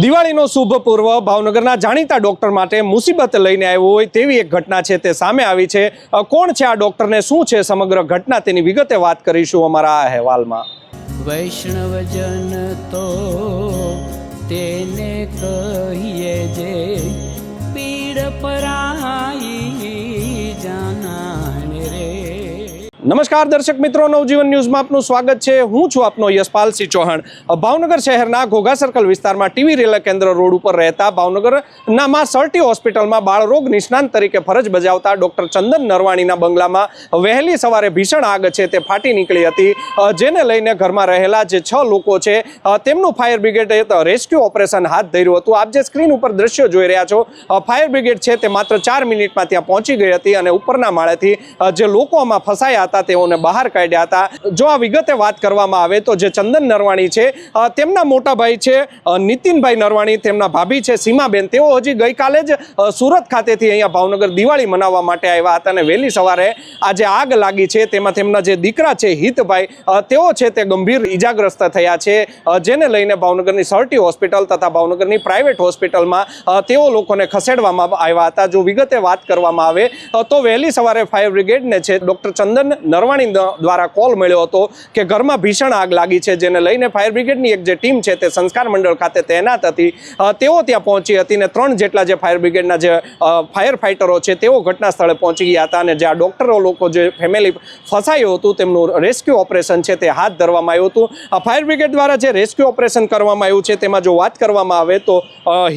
દિવાળીનો શુભ પૂર્વ ભાવનગરના જાણીતા ડોક્ટર માટે મુસીબત લઈને આવ્યો હોય તેવી એક ઘટના છે તે સામે આવી છે. કોણ છે આ ડૉક્ટરને શું છે સમગ્ર ઘટના તેની વિગતે વાત કરીશું અમારા આ અહેવાલમાં. વૈષ્ણવજન તો તેને કહીએ જે પીડ પરાઈ નમસ્કાર, દર્શક મિત્રો. નવજીવન ન્યૂઝમાં આપનું સ્વાગત છે. હું છું આપનો યશપાલસિંહ ચૌહાણ. ભાવનગર શહેરના ઘોઘા સર્કલ વિસ્તારમાં ટીવી રેલા કેન્દ્ર રોડ ઉપર રહેતા ભાવનગરના માં સર્ટી હોસ્પિટલમાં બાળરોગ નિષ્ણાંત તરીકે ફરજ બજાવતા ડૉક્ટર ચંદન નરવાણીના બંગલામાં વહેલી સવારે ભીષણ આગ છે તે ફાટી નીકળી હતી. જેને લઈને ઘરમાં રહેલા જે છ લોકો છે તેમનું ફાયર બ્રિગેડે રેસ્ક્યુ ઓપરેશન હાથ ધર્યું હતું. આપ જે સ્ક્રીન ઉપર દ્રશ્યો જોઈ રહ્યા છો ફાયર બ્રિગેડ છે તે માત્ર ચાર મિનિટમાં ત્યાં પહોંચી ગઈ હતી અને ઉપરના માળેથી જે લોકો આમાં ફસાયા હતા તેઓને બહાર કાઢ્યા હતા. જો આ વિગતે વાત કરવામાં આવે તો જે ચંદન નરવાણી છે તેમના મોટા ભાઈ છે નીતિનભાઈ નરવાણી, તેમના ભાભી છે, સીમાબેન. તેઓ હજી ગઈકાલે જ સુરત ખાતેથી અહીંયા ભાવનગર દિવાળી મનાવવા માટે આવ્યા હતા અને વહેલી સવારે આ જે આગ લાગી છે. તેમાં તેમના જે દીકરા છે, હિતભાઈ તેઓ છે તે ગંભીર ઈજાગ્રસ્ત થયા છે. જેને લઈને ભાવનગરની સર્ટી હોસ્પિટલ તથા ભાવનગરની પ્રાઇવેટ હોસ્પિટલમાં તેઓ લોકોને ખસેડવામાં આવ્યા હતા. જો વિગતે વાત કરવામાં આવે તો વહેલી સવારે ફાયર બ્રિગેડને છે, ડૉક્ટર ચંદન નરવાણી દ્વારા કોલ મળ્યો હતો કે ઘરમાં ભીષણ આગ લાગી છે, જેને લઈને ફાયર બ્રિગેડની એક જે ટીમ છે તે સંસ્કાર મંડળ ખાતે તહેનાત હતી. તેઓ ત્યાં પહોંચી હતી ને ત્રણ જેટલા જે ફાયર બ્રિગેડના જે ફાયર ફાઇટરો છે, તેઓ ઘટના સ્થળે પહોંચી ગયા હતા અને જે આ ડૉક્ટરો લોકો જે ફેમિલી ફસાયું હતું, તેમનું રેસ્ક્યુ ઓપરેશન છે તે હાથ ધરવામાં આવ્યું હતું. ફાયર બ્રિગેડ દ્વારા જે રેસ્ક્યુ ઓપરેશન કરવામાં આવ્યું છે, તેમાં જો વાત કરવામાં આવે તો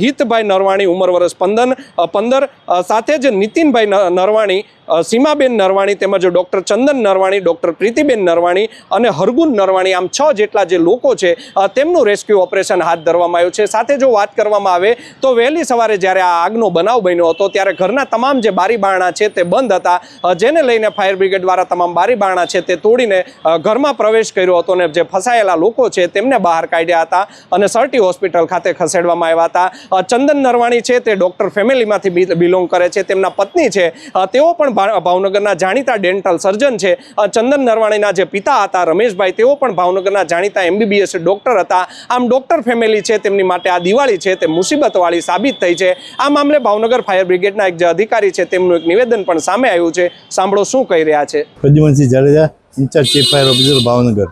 હિતભાઈ નરવાણી ઉંમર વર્ષ પંદર પંદર સાથે જ નીતિનભાઈ નરવાણી સીમાબેન નરવાણી તેમજ ડૉક્ટર ચંદન નરવાણી, ડૉક્ટર પ્રીતિબેન નરવાણી અને હરગુન નરવાણી, આમ છ જેટલા જે લોકો છે તેમનું રેસ્ક્યુ ઓપરેશન હાથ ધરવામાં આવ્યું છે. સાથે જો વાત કરવામાં આવે, તો વહેલી સવારે જ્યારે આ આગનો બનાવ બન્યો હતો, ત્યારે ઘરના તમામ જે બારી બારણા છે તે બંધ હતા. જેને લઈને ફાયર બ્રિગેડ દ્વારા તમામ બારી બારણા છે તે તોડીને ઘરમાં પ્રવેશ કર્યો હતો અને જે ફસાયેલા લોકો છે તેમને બહાર કાઢ્યા હતા અને સર્ટી હોસ્પિટલ ખાતે ખસેડવામાં આવ્યા હતા. ચંદન નરવાણી છે તે ડૉક્ટર ફેમિલીમાંથી બિલોંગ કરે છે. તેમના પત્ની છે. તેઓ પણ ભાવનગરના જાણીતા ડેન્ટલ સર્જન છે. ચંદન નરવાણીના જે પિતા હતા રમેશભાઈ, તેઓ પણ ભાવનગરના જાણીતા એમબીબીએસ ડૉક્ટર હતા. આમ ડૉક્ટર ફેમિલી છે, તેમની માટે આ દિવાળી છે, તે મુસીબતવાળી સાબિત થઈ છે. આ મામલે ભાવનગર ફાયર બ્રિગેડના એક જે અધિકારી છે, તેમનું એક નિવેદન પણ સામે આવ્યું છે. સાંભળો શું કહી રહ્યા છે. Pradyumansinh Jadeja, incharge chief fire officer Bhavnagar.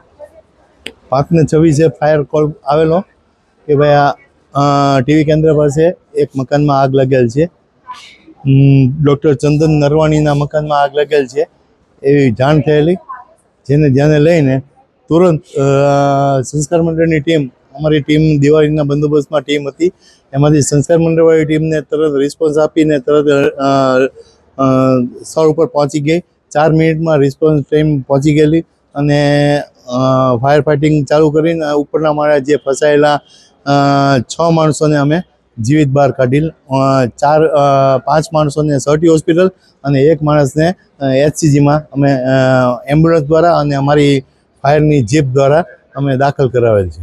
પાંચને છવ્વીસે ફાયર કોલ આવેલો કે ભાઈ આ ટીવી કેન્દ્ર પાસે એક મકાનમાં આગ લાગેલ છે. ડૉક્ટર ચંદન નરવાણીના મકાનમાં આગ લાગેલ છે, એવી જાણ થયેલી, જેને ધ્યાને લઈને તુરંત સંસ્કાર મંડળની ટીમ, અમારી ટીમ દિવાળીના બંદોબસ્તમાં ટીમ હતી. એમાંથી સંસ્કાર મંડળવાળી ટીમને તરત રિસ્પોન્સ આપીને તરત સ્થળ ઉપર પહોંચી ગઈ. ચાર મિનિટમાં રિસ્પોન્સ ટાઈમ પહોંચી ગયેલી અને ફાયર ફાઇટિંગ ચાલુ કરીને ઉપરના મારા જે ફસાયેલા છ માણસોને અમે જીવિત બહાર કાઢી ચાર પાંચ માણસોને સર્ટી હોસ્પિટલ અને એક માણસને એચસીજીમાં અમે એમ્બ્યુલન્સ દ્વારા અને અમારી ફાયરની જીપ દ્વારા અમે દાખલ કરાવેલ છે.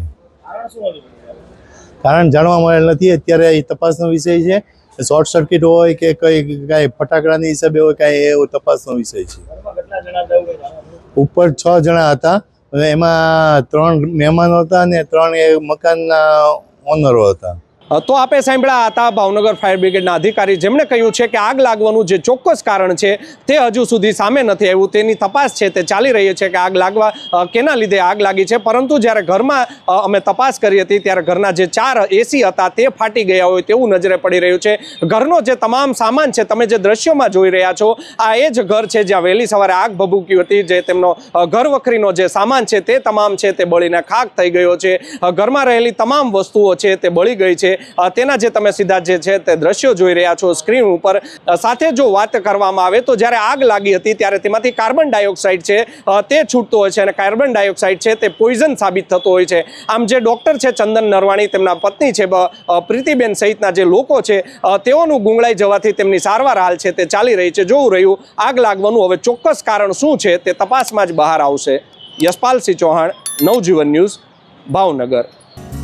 કારણ જાણવા મળેલ નથી, અત્યારે એ તપાસનો વિષય છે. શોર્ટ સર્કિટ હોય કે કઈ, કાંઈ ફટાકડાની હિસાબે હોય, કાંઈ એવો તપાસનો વિષય છે. ઉપર છ જણા હતા એમાં ત્રણ મહેમાનો હતા અને ત્રણ એ મકાનના ઓનરો હતા. તો આપે સાંભળ્યા હતા ભાવનગર ફાયર બ્રિગેડના અધિકારી જેમણે કહ્યું છે કે આગ લાગવાનું જે ચોક્કસ કારણ છે તે હજુ સુધી સામે નથી આવ્યું. તેની તપાસ છે તે ચાલી રહી છે કે આગ લાગવા કેના લીધે આગ લાગી છે? પરંતુ જ્યારે ઘરમાં અમે તપાસ કરી હતી ત્યારે ઘરના જે ચાર એસી હતા તે ફાટી ગયા હોય તેવું નજરે પડી રહ્યું છે. ઘરનો જે તમામ સામાન છે, તમે જે દ્રશ્યોમાં જોઈ રહ્યા છો, આ એ જ ઘર છે જ્યાં વહેલી સવારે આગ ભભૂકી હતી, જે તેમનો ઘર વખરીનો જે સામાન છે તે તમામ છે તે બળીને ખાક થઈ ગયો છે. ઘરમાં રહેલી તમામ વસ્તુઓ છે તે બળી ગઈ છે. તેના જે તમે સીધા જે છે તે દ્રશ્યો જોઈ રહ્યા છો સ્ક્રીન ઉપર. સાથે જો વાત કરવામાં આવે તો જ્યારે આગ લાગી હતી ત્યારે તેમાંથી કાર્બન ડાયોક્સાઇડ છે તે છૂટતો હોય છે અને કાર્બન ડાયોક્સાઇડ છે તે પોઈઝન સાબિત થતો હોય છે. આમ જે ડૉક્ટર છે ચંદન નરવાણી, તેમના પત્ની છે પ્રીતિબેન સહિતના જે લોકો છે તેઓનું ગુંગળાઈ જવાથી તેમની સારવાર હાલ છે તે ચાલી રહી છે. જોવું રહ્યું, આગ લાગવાનું હવે ચોક્કસ કારણ શું છે તે તપાસમાં જ બહાર આવશે. યશપાલસિંહ ચૌહાણ, નવજીવન ન્યૂઝ, ભાવનગર.